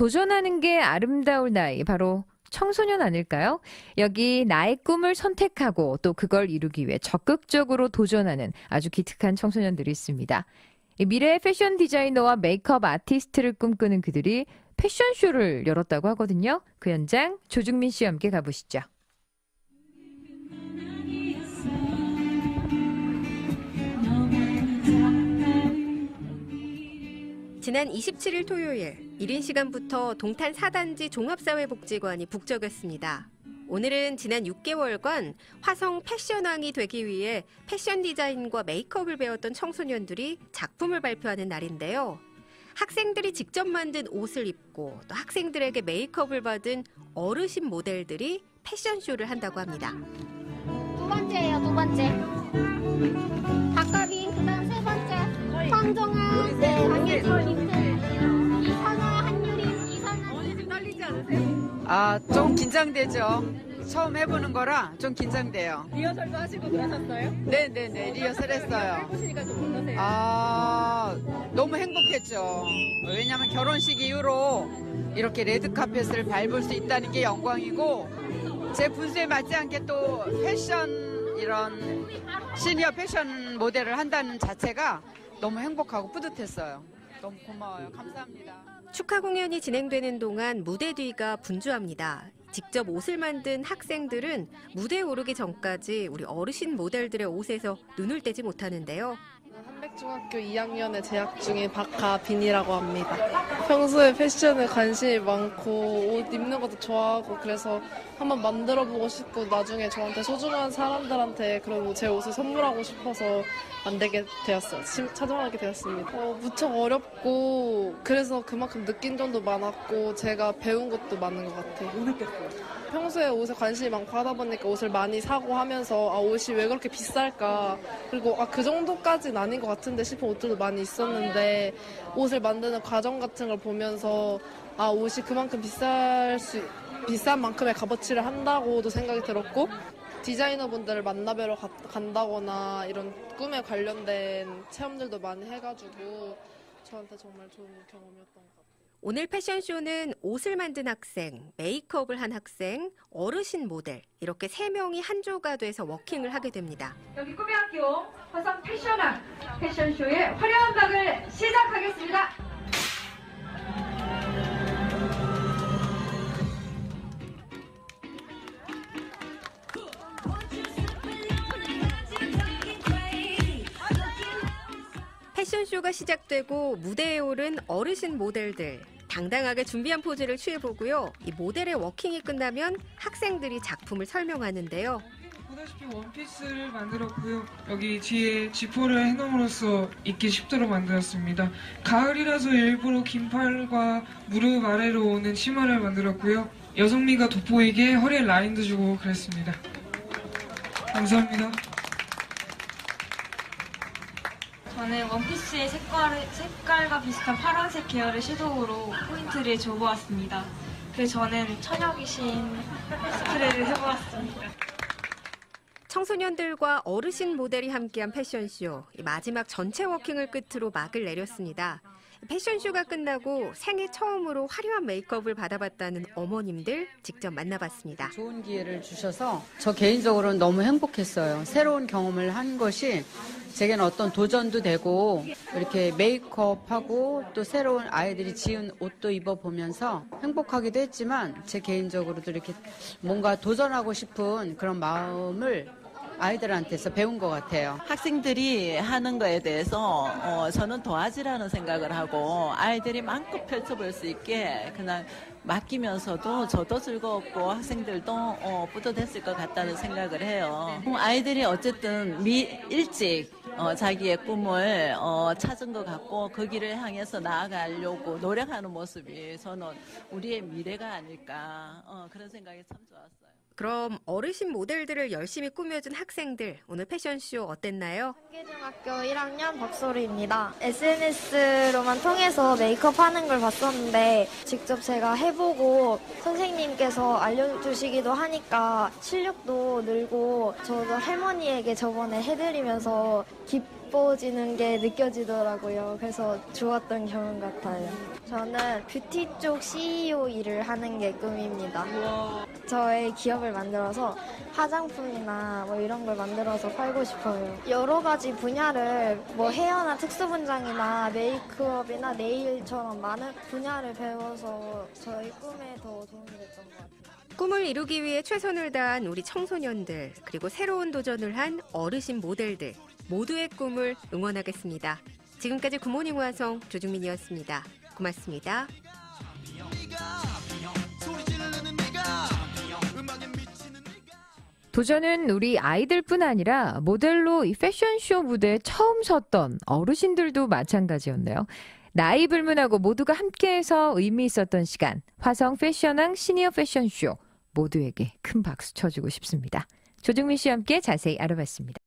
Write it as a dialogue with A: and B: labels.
A: 도전하는 게 아름다울 나이 바로 청소년 아닐까요? 여기 나의 꿈을 선택하고 또 그걸 이루기 위해 적극적으로 도전하는 아주 기특한 청소년들이 있습니다. 이 미래의 패션 디자이너와 메이크업 아티스트를 꿈꾸는 그들이 패션쇼를 열었다고 하거든요. 그 현장 조중민 씨와 함께 가보시죠.
B: 지난 27일 토요일 1인 시간부터 동탄 4단지 종합사회복지관이 북적였습니다. 오늘은 지난 6개월간 화성 패션왕이 되기 위해 패션 디자인과 메이크업을 배웠던 청소년들이 작품을 발표하는 날인데요. 학생들이 직접 만든 옷을 입고 또 학생들에게 메이크업을 받은 어르신 모델들이 패션쇼를 한다고 합니다.
C: 두 번째예요, 두 번째.
D: 아, 좀 긴장되죠. 처음 해보는 거라 좀 긴장돼요.
B: 리허설도 하시고 그러셨어요?
D: 네네네, 리허설 했어요.
B: 해보시니까 좀 어떠세요?
D: 아, 너무 행복했죠. 왜냐면 결혼식 이후로 이렇게 레드카펫을 밟을 수 있다는 게 영광이고, 제 분수에 맞지 않게 또 패션, 이런 시니어 패션 모델을 한다는 자체가 너무 행복하고 뿌듯했어요. 너무 고마워요. 감사합니다.
B: 축하 공연이 진행되는 동안 무대 뒤가 분주합니다. 직접 옷을 만든 학생들은 무대에 오르기 전까지 우리 어르신 모델들의 옷에서 눈을 떼지 못하는데요.
E: 한백중학교 2학년에 재학 중인 박가빈이라고 합니다. 평소에 패션에 관심이 많고 옷 입는 것도 좋아하고 그래서 한번 만들어 보고 싶고 나중에 저한테 소중한 사람들한테 그런 제 옷을 선물하고 싶어서 만들게 되었어요. 심- 찾아가게 되었습니다. 어, 무척 어렵고 그래서 그만큼 느낀 점도 많았고 제가 배운 것도 많은 것 같아요. 뭐 느꼈어요? 평소에 옷에 관심이 많고 하다 보니까 옷을 많이 사고 하면서 아 옷이 왜 그렇게 비쌀까 그리고 아 그 정도까지는 아닌 것 같은 데 싶은 옷들도 많이 있었는데 옷을 만드는 과정 같은 걸 보면서 아 옷이 그만큼 비쌀 수 비싼 만큼의 값어치를 한다고도 생각이 들었고 디자이너분들을 만나뵈러 가- 간다거나 이런 꿈에 관련된 체험들도 많이 해가지고 저한테 정말 좋은 경험이었던 것 같아요.
B: 오늘 패션쇼는 옷을 만든 학생, 메이크업을 한 학생, 어르신 모델 이렇게 세 명이 한 조가 돼서 워킹을 하게 됩니다.
F: 여기 꿈의 학교 화성 패션왕 패션쇼의 화려한 박을 시작하겠습니다.
B: 패션쇼가 시작되고 무대에 오른 어르신 모델들 당당하게 준비한 포즈를 취해보고요. 이 모델의 워킹이 끝나면 학생들이 작품을 설명하는데요.
G: 보다시피 원피스를 만들었고요. 여기 뒤에 지퍼를 해놓음으로써 입기 쉽도록 만들었습니다. 가을이라서 일부러 긴팔과 무릎 아래로 오는 치마를 만들었고요. 여성미가 돋보이게 허리에 라인도 주고 그랬습니다. 감사합니다.
H: 저는 원피스의 색깔, 색깔과 비슷한 파란색 계열의 섀도우로 포인트를 줘보았습니다. 그래서 저는 처녀귀신 스프레이를 해보았습니다.
B: 청소년들과 어르신 모델이 함께한 패션쇼 이 마지막 전체 워킹을 끝으로 막을 내렸습니다. 패션쇼가 끝나고 생애 처음으로 화려한 메이크업을 받아봤다는 어머님들 직접 만나봤습니다.
D: 좋은 기회를 주셔서 저 개인적으로는 너무 행복했어요. 새로운 경험을 한 것이 제게는 어떤 도전도 되고 이렇게 메이크업하고 또 새로운 아이들이 지은 옷도 입어보면서 행복하기도 했지만 제 개인적으로도 이렇게 뭔가 도전하고 싶은 그런 마음을 아이들한테서 배운 것 같아요.
I: 학생들이 하는 거에 대해서 어, 저는 도화지라는 생각을 하고 아이들이 마음껏 펼쳐볼 수 있게 그냥 맡기면서도 저도 즐거웠고 학생들도 어, 뿌듯했을 것 같다는 생각을 해요. 음, 아이들이 어쨌든 미, 일찍 어, 자기의 꿈을 어, 찾은 것 같고 그 길을 향해서 나아가려고 노력하는 모습이 저는 우리의 미래가 아닐까 어, 그런 생각이 참 좋았어요.
B: 그럼 어르신 모델들을 열심히 꾸며준 학생들 오늘 패션쇼 어땠나요?
C: 한계중학교 1학년 박소리입니다. SNS로만 통해서 메이크업 하는 걸 봤었는데 직접 제가 해보고 선생님께서 알려주시기도 하니까 실력도 늘고 저도 할머니에게 저번에 해드리면서 기,
J: 예뻐지는 게 느껴지더라고요. 그래서 좋았던 경험 같아요. 저는 뷰티 쪽 CEO 일을 하는 게 꿈입니다. 저의 기업을 만들어서 화장품이나 뭐 이런 걸 만들어서 팔고 싶어요. 여러 가지 분야를 뭐 헤어나 특수 분장이나 메이크업이나 네일처럼 많은 분야를 배워서 저희 꿈에 더 도움이 됐던 것 같아요.
B: 꿈을 이루기 위해 최선을 다한 우리 청소년들, 그리고 새로운 도전을 한 어르신 모델들, 모두의 꿈을 응원하겠습니다. 지금까지 굿모닝 화성 조중민이었습니다. 고맙습니다.
A: 도전은 우리 아이들뿐 아니라 모델로 이 패션쇼 무대에 처음 섰던 어르신들도 마찬가지였네요. 나이 불문하고 모두가 함께해서 의미 있었던 시간. 화성 패션왕 시니어 패션쇼 모두에게 큰 박수 쳐주고 싶습니다. 조정민 씨와 함께 자세히 알아봤습니다.